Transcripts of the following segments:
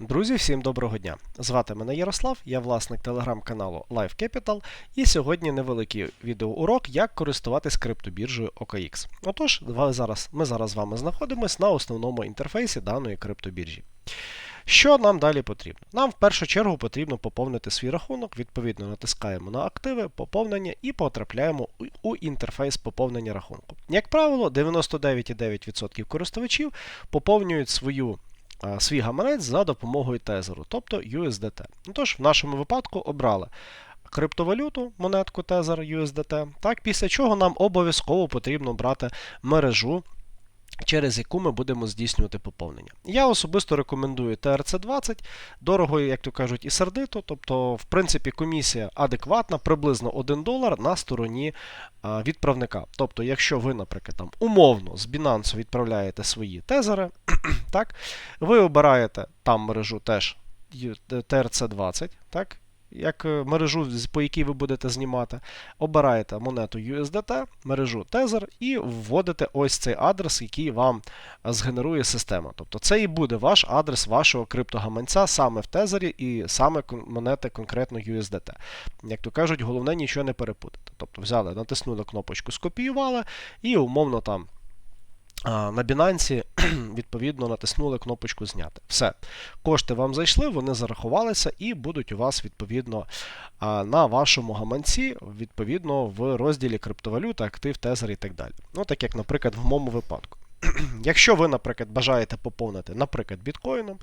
Друзі, всім доброго дня! Звати мене Ярослав, я власник телеграм-каналу Live Capital, і сьогодні невеликий відеоурок, як користуватись криптобіржею OKX. Отож, зараз, ми зараз з вами знаходимося на основному інтерфейсі даної криптобіржі. Що нам далі потрібно? Нам в першу чергу потрібно поповнити свій рахунок, відповідно натискаємо на активи, поповнення і потрапляємо у- інтерфейс поповнення рахунку. Як правило, 99,9% користувачів поповнюють свою свій гаманець за допомогою тезеру, тобто USDT. Ну, Тож, в нашому випадку обрали криптовалюту, монетку тезер USDT, так, після чого нам обов'язково потрібно брати мережу. Через яку ми будемо здійснювати поповнення. Я особисто рекомендую TRC20, дорого, як то кажуть, і сердито. Тобто, в принципі, комісія адекватна, приблизно 1 долар на стороні відправника. Тобто, якщо ви, наприклад, там умовно з Binance відправляєте свої тезери, так, ви обираєте там мережу теж TRC20, так, як е, мережу, по якій ви будете знімати, обираєте монету USDT, мережу Tether і вводите ось цей адрес, який вам е, згенерує система. Тобто це і буде ваш адрес вашого криптогаманця саме в Тезері і саме монети конкретно USDT. Як то кажуть, головне нічого не перепутати. Тобто взяли, натиснули кнопочку скопіювали і умовно там. На Binance, відповідно, натиснули кнопочку зняти. Все. Кошти вам зайшли, вони зарахувалися і будуть у вас, відповідно, на вашому гаманці, відповідно, в розділі криптовалюта, актив, тезер і так далі. Ну, так як, наприклад, в моєму випадку. Якщо ви, наприклад, бажаєте поповнити, наприклад, біткоїном,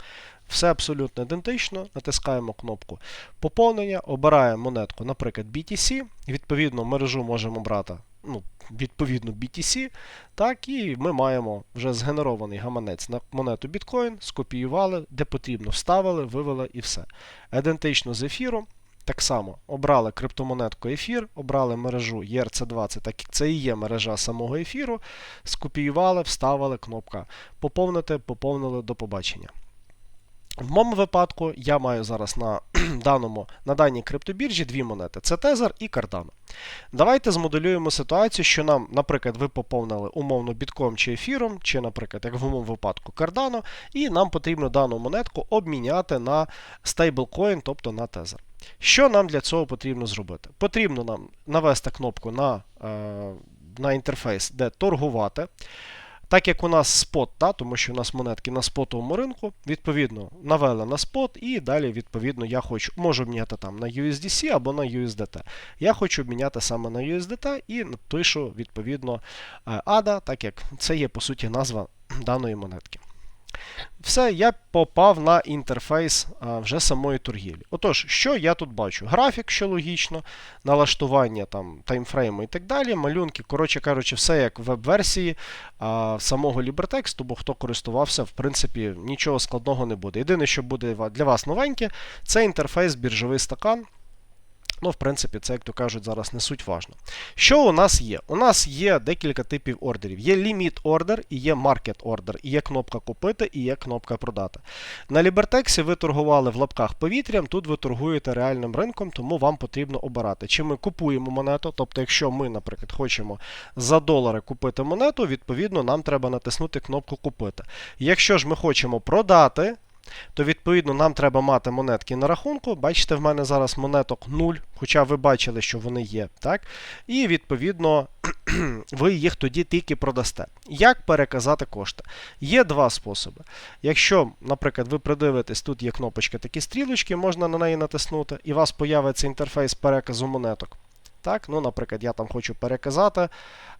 все абсолютно ідентично. Натискаємо кнопку поповнення, обираємо монетку, наприклад, BTC. Відповідно, мережу можемо брати, ну, відповідно, BTC. Так, і ми маємо вже згенерований гаманець на монету біткоін, скопіювали, де потрібно, вставили, вивели і все. Ідентично з ефіром. Так само обрали криптомонетку ефір, обрали мережу ERC20, так як це і є мережа самого ефіру, скопіювали, вставили, кнопка поповнити, поповнили до побачення. В моєму випадку я маю зараз на, даному, на даній криптобіржі дві монети: це Tether і Cardano. Давайте змоделюємо ситуацію, що нам, наприклад, ви поповнили умовно бітком чи ефіром, чи, наприклад, як в моєму випадку Cardano, і нам потрібно дану монетку обміняти на стейблкоін, тобто на Tether. Що нам для цього потрібно зробити? Потрібно нам навести кнопку на, е, на інтерфейс, де торгувати. Так як у нас спот, да, тому що у нас монетки на спотовому ринку, відповідно, навели на спот, і далі, відповідно, я хочу, можу обміняти там на USDC або на USDT. Я хочу обміняти саме на USDT і напишу, відповідно, е, ADA, так як це є, по суті, назва даної монетки. Все, я попав на інтерфейс а, вже самої торгівлі. Отож, що я тут бачу? Графік, що логічно, налаштування там, таймфрейму і так далі, малюнки, коротше кажучи, все як в веб-версії самого LibreText, бо хто користувався, в принципі, нічого складного не буде. Єдине, що буде для вас новеньке, це інтерфейс біржовий стакан. Ну, в принципі, це, як то кажуть, зараз не суть важно. Що у нас є? У нас є декілька типів ордерів. Є ліміт ордер і є маркет ордер, і є кнопка купити, і є кнопка продати. На Лібертексі ви торгували в лапках повітрям, тут ви торгуєте реальним ринком, тому вам потрібно обирати. Чи ми купуємо монету, тобто, якщо ми, наприклад, хочемо за долари купити монету, відповідно, нам треба натиснути кнопку купити. Якщо ж ми хочемо продати, то відповідно нам треба мати монетки на рахунку. Бачите, в мене зараз монеток 0, хоча ви бачили, що вони є. так? І відповідно ви їх тоді тільки продасте. Як переказати кошти? Є два способи. Якщо, наприклад, ви придивитесь, тут є кнопочка такі стрілочки, можна на неї натиснути, і у вас появиться інтерфейс переказу монеток. Так, ну, Наприклад, я там хочу переказати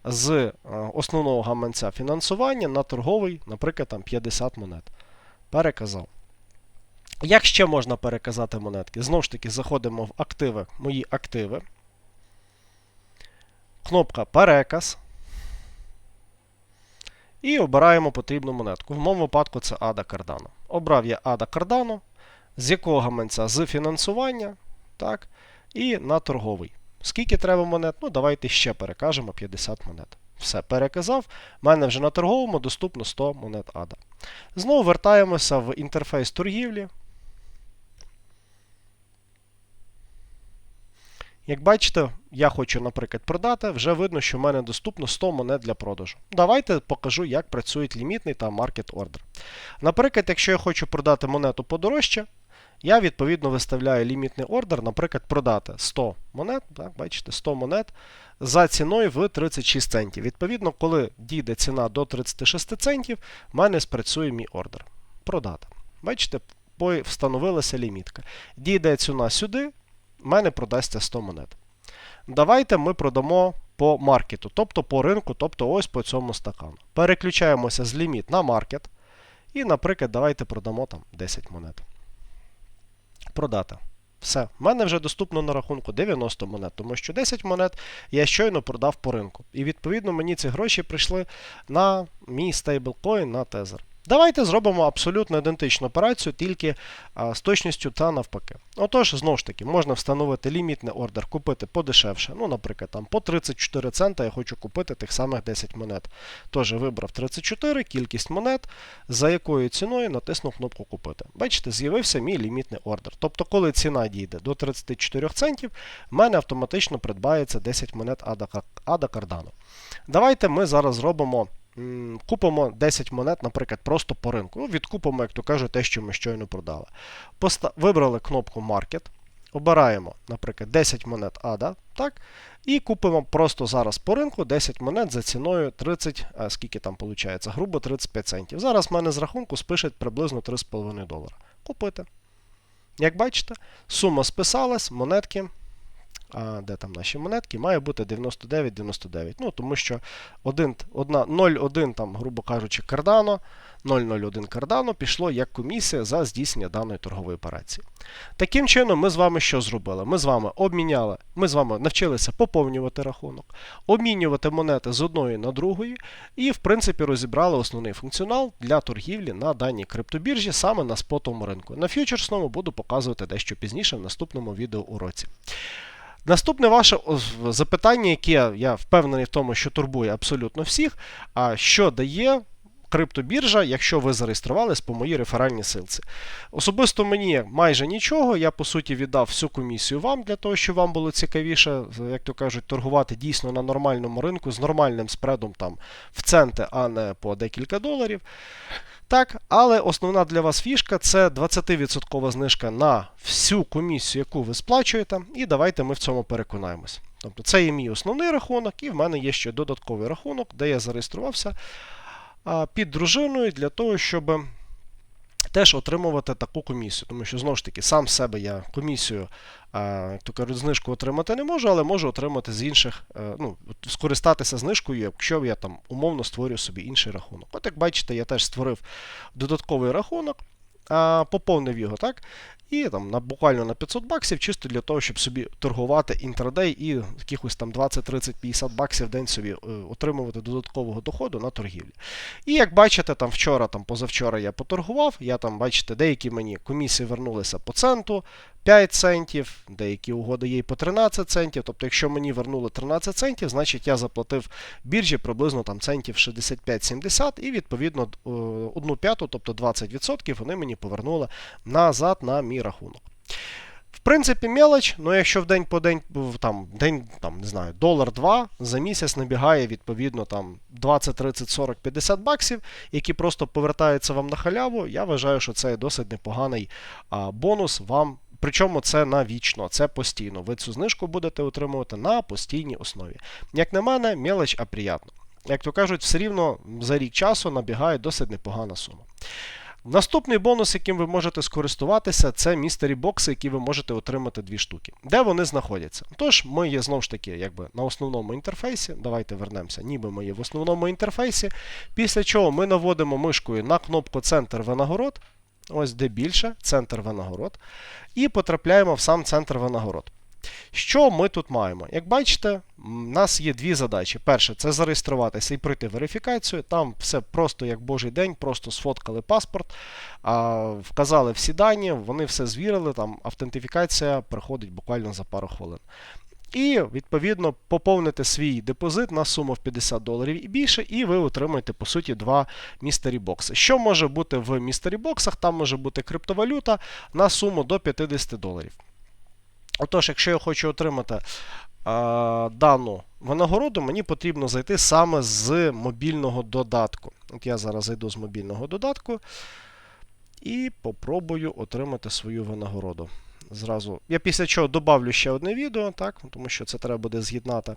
з е, основного гаманця фінансування на торговий, наприклад, там 50 монет. Переказав. Як ще можна переказати монетки? Знову ж таки, заходимо в активи, мої активи. Кнопка Переказ. І обираємо потрібну монетку. В моєму випадку це ADA Cardano. Обрав я ADA Cardano. З якого гаманця? З фінансування. Так. І на торговий. Скільки треба монет? Ну, давайте ще перекажемо 50 монет. Все, переказав. У мене вже на торговому доступно 100 монет ADA. Знову вертаємося в інтерфейс торгівлі. Як бачите, я хочу, наприклад, продати, вже видно, що в мене доступно 100 монет для продажу. Давайте покажу, як працюють лімітний та маркет ордер. Наприклад, якщо я хочу продати монету подорожче, я відповідно виставляю лімітний ордер, наприклад, продати 100 монет, так, бачите, 100 монет за ціною в 36 центів. Відповідно, коли дійде ціна до 36 центів, в мене спрацює мій ордер. Продати. Бачите, встановилася лімітка. Дійде ціна сюди, в мене продасться 100 монет. Давайте ми продамо по маркету, тобто по ринку, тобто ось по цьому стакану. Переключаємося з ліміт на маркет. І, наприклад, давайте продамо там 10 монет. Продати. Все. В мене вже доступно на рахунку 90 монет, тому що 10 монет я щойно продав по ринку. І відповідно мені ці гроші прийшли на мій стейблкоін на тезер. Давайте зробимо абсолютно ідентичну операцію, тільки а, з точністю та навпаки. Отож, знову ж таки, можна встановити лімітний ордер, купити подешевше. Ну, наприклад, там по 34 цента я хочу купити тих самих 10 монет. Тож вибрав 34, кількість монет, за якою ціною натиснув кнопку Купити. Бачите, з'явився мій лімітний ордер. Тобто, коли ціна дійде до 34 центів, в мене автоматично придбається 10 монет Ада Cardano. Давайте ми зараз зробимо купимо 10 монет, наприклад, просто по ринку. Ну, Відкупимо, як то кажуть, те, що ми щойно продали. Поста... Вибрали кнопку Market. Обираємо, наприклад, 10 монет ADA, так? І купимо просто зараз по ринку 10 монет за ціною 30, а скільки там виходить, грубо 35 центів. Зараз в мене з рахунку спишуть приблизно 3,5 долара. Купити. Як бачите, сума списалась, монетки а, де там наші монетки, має бути 99,99. Ну, Тому що 0,1, там, грубо кажучи, кардано, 0,01 кардано пішло як комісія за здійснення даної торгової операції. Таким чином, ми з вами що зробили? Ми з вами обміняли, ми з вами навчилися поповнювати рахунок, обмінювати монети з одної на другої, і, в принципі, розібрали основний функціонал для торгівлі на даній криптобіржі саме на спотовому ринку. На фьючерсному буду показувати дещо пізніше в наступному відеоуроці. Наступне ваше запитання, яке я впевнений в тому, що турбує абсолютно всіх. А що дає криптобіржа, якщо ви зареєструвались по моїй реферальній силці? Особисто мені майже нічого. Я по суті віддав всю комісію вам для того, щоб вам було цікавіше, як то кажуть, торгувати дійсно на нормальному ринку з нормальним спредом там в центи, а не по декілька доларів. Так, але основна для вас фішка це 20% знижка на всю комісію, яку ви сплачуєте. І давайте ми в цьому переконаємось. Тобто це є мій основний рахунок, і в мене є ще додатковий рахунок, де я зареєструвався під дружиною для того, щоб теж отримувати таку комісію. Тому що, знову ж таки, сам себе я комісію, таку знижку отримати не можу, але можу отримати з інших, е, ну, скористатися знижкою, якщо я там умовно створюю собі інший рахунок. От як бачите, я теж створив додатковий рахунок. Поповнив його, так? І там на буквально на 500 баксів, чисто для того, щоб собі торгувати інтрадей і якихось там 20, 30, 50 баксів в день собі е, отримувати додаткового доходу на торгівлі. І як бачите, там вчора, там позавчора я поторгував, я там, бачите, деякі мені комісії вернулися по центу, 5 центів, деякі угоди є і по 13 центів. Тобто, якщо мені вернули 13 центів, значить я заплатив біржі приблизно там центів 65-70 і відповідно 1 е, п'яту, тобто 20% вони мені повернули назад на мій рахунок. В принципі, мелоч, ну якщо в день по день там, день, там, не знаю, долар-два за місяць набігає відповідно там 20, 30, 40, 50 баксів, які просто повертаються вам на халяву, я вважаю, що це досить непоганий а, бонус вам Причому це навічно, це постійно. Ви цю знижку будете отримувати на постійній основі. Як на мене, мелоч, а приємно. Як то кажуть, все рівно за рік часу набігає досить непогана сума. Наступний бонус, яким ви можете скористуватися, це містері бокси, які ви можете отримати дві штуки. Де вони знаходяться? Тож, ми є знову ж таки якби на основному інтерфейсі. Давайте вернемося, ніби ми є в основному інтерфейсі. Після чого ми наводимо мишкою на кнопку Центр винагород. Ось де більше, центр винагород. І потрапляємо в сам центр винагород. Що ми тут маємо? Як бачите, у нас є дві задачі. Перше, це зареєструватися і пройти верифікацію. Там все просто як божий день, просто сфоткали паспорт, вказали всі дані, вони все звірили, там автентифікація приходить буквально за пару хвилин. І, відповідно, поповните свій депозит на суму в 50 доларів і більше, і ви отримаєте, по суті, два містері бокси. Що може бути в містері боксах? Там може бути криптовалюта на суму до 50 доларів. Отож, якщо я хочу отримати а, дану винагороду, мені потрібно зайти саме з мобільного додатку. От я зараз зайду з мобільного додатку і попробую отримати свою винагороду. Зразу. Я після чого добавлю ще одне відео, так, тому що це треба буде з'єднати,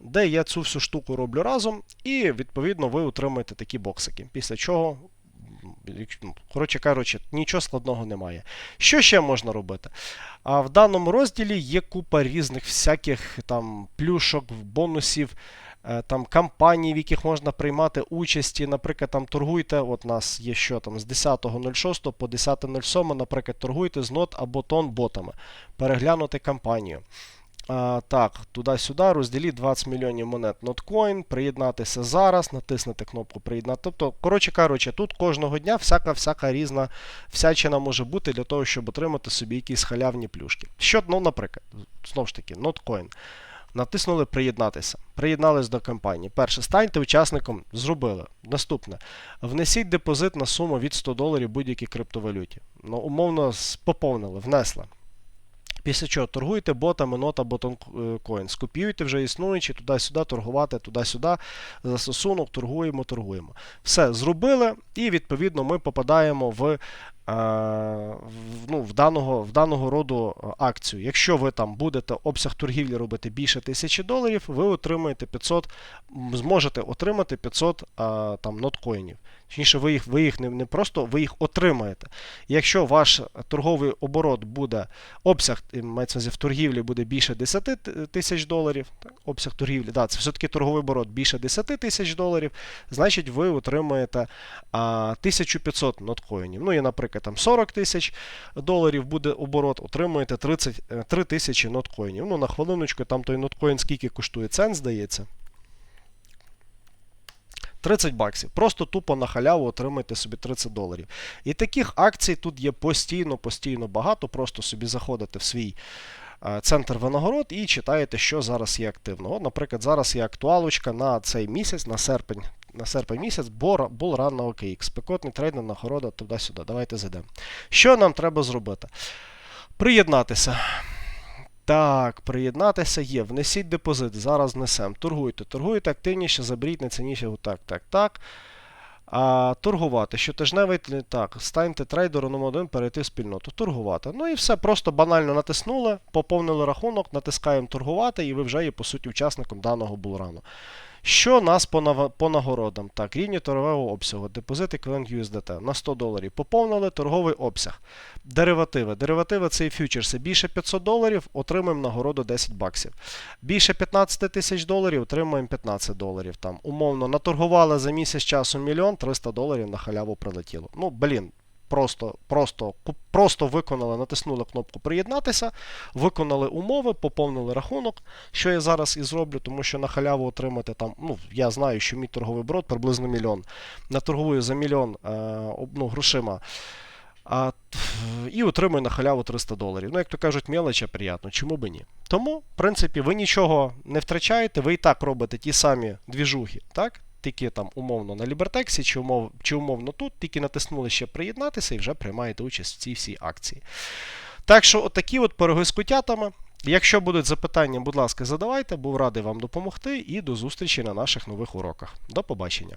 де я цю всю штуку роблю разом, і відповідно ви отримаєте такі боксики. Після чого, ну, коротше кажучи, нічого складного немає. Що ще можна робити? А в даному розділі є купа різних всяких там плюшок, бонусів. Е, Там кампаній, в яких можна приймати участі. Наприклад, там торгуйте. От у нас є що там з 10.06 по 10.07, наприклад, торгуйте з нот або тон ботами. Переглянути кампанію. А, так, туди-сюди, розділіть 20 мільйонів монет Notcoin, приєднатися зараз, натиснути кнопку приєднати. Тобто, коротше кажучи, тут кожного дня всяка всяка різна всячина може бути для того, щоб отримати собі якісь халявні плюшки. Що, ну, наприклад, знову ж таки, Notcoin. Натиснули приєднатися. Приєднались до кампанії. Перше, станьте учасником, зробили. Наступне. Внесіть депозит на суму від 100 доларів будь-якій криптовалюті. Ну, умовно, поповнили, внесли. Після чого торгуєте ботами, нота, ботонкоін. Скопіюйте вже існуючі, туди-сюди, торгувати, туди-сюди. Застосунок, торгуємо, торгуємо. Все зробили, і відповідно ми попадаємо в, ну, в, даного, в даного роду е, акцію. Якщо ви там будете обсяг торгівлі робити більше 1000 доларів, ви отримаєте 500, зможете отримати 500 е, там, ноткоїнів. Точніше, ви їх, ви їх не, не просто ви їх отримаєте. Якщо ваш торговий оборот буде, обсяг е, мається в торгівлі буде більше 10 тисяч доларів, так, обсяг торгівлі, да, це все-таки торговий оборот більше 10 тисяч доларів, значить ви отримаєте а, 1500 ноткоїнів. Ну і, наприклад, там 40 тисяч доларів буде оборот, отримуєте 30, е, 3 тисячі ноткоїнів. Ну, на хвилиночку, там той ноткоін скільки коштує цент, здається. 30 баксів. Просто тупо на халяву отримайте собі 30 доларів. І таких акцій тут є постійно, постійно багато. Просто собі заходите в свій е, центр винагород і читаєте, що зараз є активно. Наприклад, зараз є актуалочка на цей місяць, на серпень. На серпень місяць бул ран на OKX. Спекотний трейдер, нагорода туди-сюди. Давайте зайдемо. Що нам треба зробити? Приєднатися. Так, приєднатися є. Внесіть депозит. Зараз внесемо. Торгуйте. Торгуйте активніше, заберіть найцінніше. Так, так, так. А, торгувати. Щотижневий так, станьте трейдером номер 1 перейти в спільноту. Торгувати. Ну і все, просто банально натиснули, поповнили рахунок, натискаємо торгувати, і ви вже є, по суті, учасником даного булрану. Що нас по, по нагородам? Так, рівні торгового обсягу, депозит еквівалент USDT на 100 доларів. Поповнили торговий обсяг. Деривативи. Деривативи це і фьючерси. Більше 500 доларів отримаємо нагороду 10 баксів. Більше 15 тисяч доларів отримуємо 15 доларів. Там, умовно, наторгували за місяць часу мільйон, 300 доларів на халяву прилетіло. Ну, блін. Просто, просто, просто виконали, натиснули кнопку приєднатися, виконали умови, поповнили рахунок, що я зараз і зроблю, тому що на халяву отримати там, ну, я знаю, що мій торговий брод приблизно мільйон. Наторгую за мільйон е, ну, грошима. А, і отримую на халяву 300 доларів. Ну, як то кажуть, мелоча приємно, чому би ні? Тому, в принципі, ви нічого не втрачаєте, ви і так робите ті самі двіжухи, так? Тільки там умовно на Лібертексі чи, умов, чи умовно тут, тільки натиснули ще приєднатися і вже приймаєте участь в цій всій акції. Так що, отакі от пироги з кутятами. Якщо будуть запитання, будь ласка, задавайте, був радий вам допомогти і до зустрічі на наших нових уроках. До побачення.